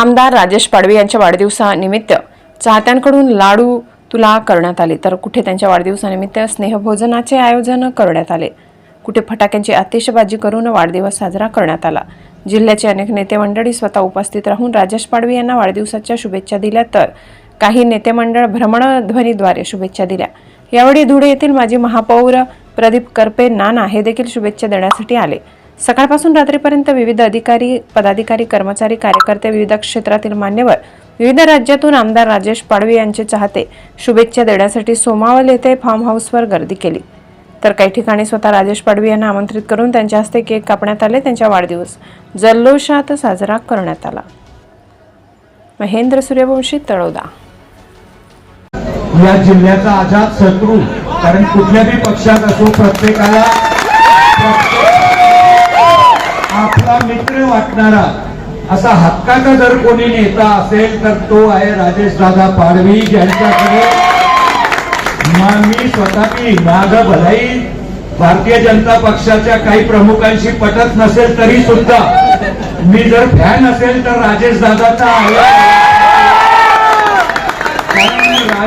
आमदार राजेश पाडवे यांच्या वाढदिवसानिमित्त चाहत्यांकडून लाडू तुला करण्यात आले. तर कुठे त्यांच्या वाढदिवसानिमित्त स्नेहभोजनाचे आयोजन करण्यात आले? कुठे फटाक्यांची आतिषबाजी करून वाढदिवस साजरा करण्यात आला? जिल्ह्याचे अनेक नेते मंडळी स्वतः उपस्थित राहून राजेश पाडवी यांना वाढदिवसाच्या शुभेच्छा दिल्या तर काही नेते मंडळ भ्रमणध्वनीद्वारे शुभेच्छा दिल्या. यावेळी धुळे येथील माजी महापौर प्रदीप करपे नाना हे देखील शुभेच्छा देण्यासाठी आले. सकाळपासून रात्रीपर्यंत विविध अधिकारी पदाधिकारी कर्मचारी कार्यकर्ते विविध क्षेत्रातील मान्यवर विविध राज्यातून आमदार राजेश पाडवी यांचे चाहते शुभेच्छा देण्यासाठी सोमावल येथे फार्म हाऊसवर गर्दी केली. तर काही ठिकाणी स्वतः राजेश पाडवी यांना आमंत्रित करून त्यांच्या हस्ते केक कापण्यात आले. त्यांच्या वाढदिवस जल्लोषात साजरा करण्यात आला. महेंद्र सूर्यवंशी तळोदा. या जिल्ह्याचा आझाद शत्रू कारण कुठल्याही पक्षात असो प्रत्येकाला मित्र वाटणारा असा हक्काचा जर कोणी नेता असेल तर तो आहे राजेश दादा पाडवी ज्यांच्याकडे मी स्वतःची मी भलाई भारतीय जनता पक्षाच्या काही प्रमुखांशी पटत नसेल तरी सुद्धा मी जर फॅन असेल तर राजेश दादाचा आहे